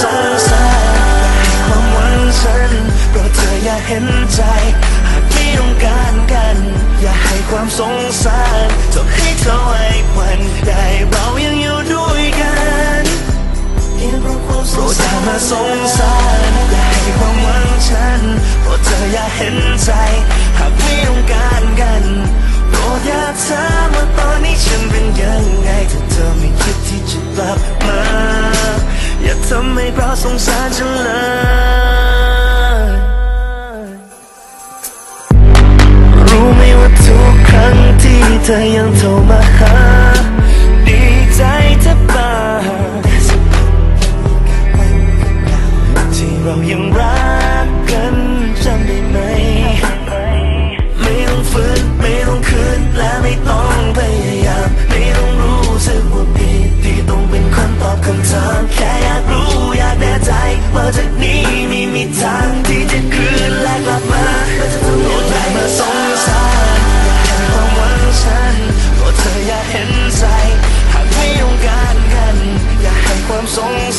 สงสัยความหวังฉันโปรดเธออย่าเห็นใจ หากไม่ต้องการกัน อย่าให้ความสงสารจบให้เธอไว้วันได้เรายังอยู่ด้วยกันโปรดอย่ามาสงสารอย่าให้ความหวังฉันเพราะเธออย่าเห็นใจ หากไม่ต้องการกันโปรดอย่าถามว่าตอนนี้ฉันเป็นยังไงถ้าเธอไม่ เธอยังโทรมาหา ดีใจแทบ้าที่เรายังรักกัน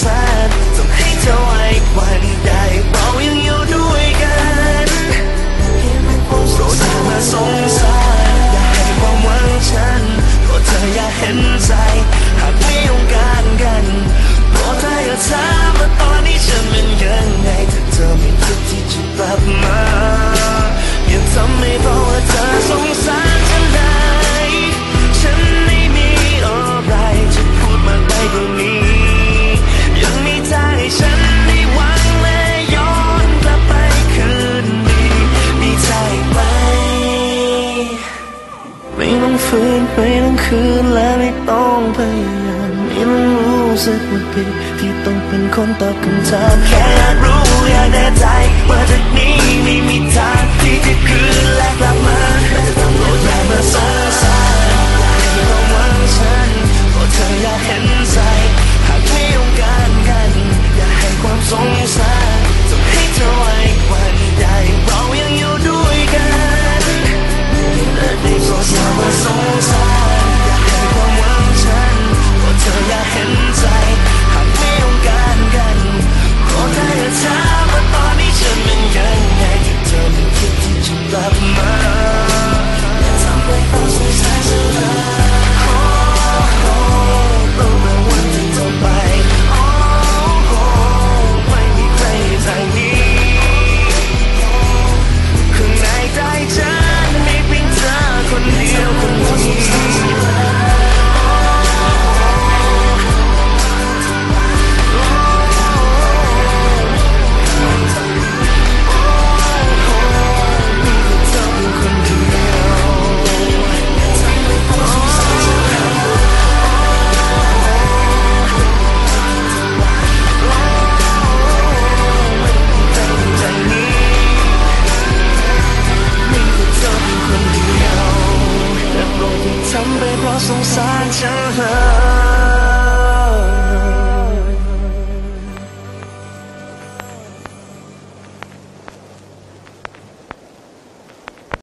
แสนทำให้เธอไว้วัน คืนและไม่ต้องพยายามไม่รู้สึกว่าผิดที่ต้องเป็นคนตอบคำถามแค่รู้ murder Sampai.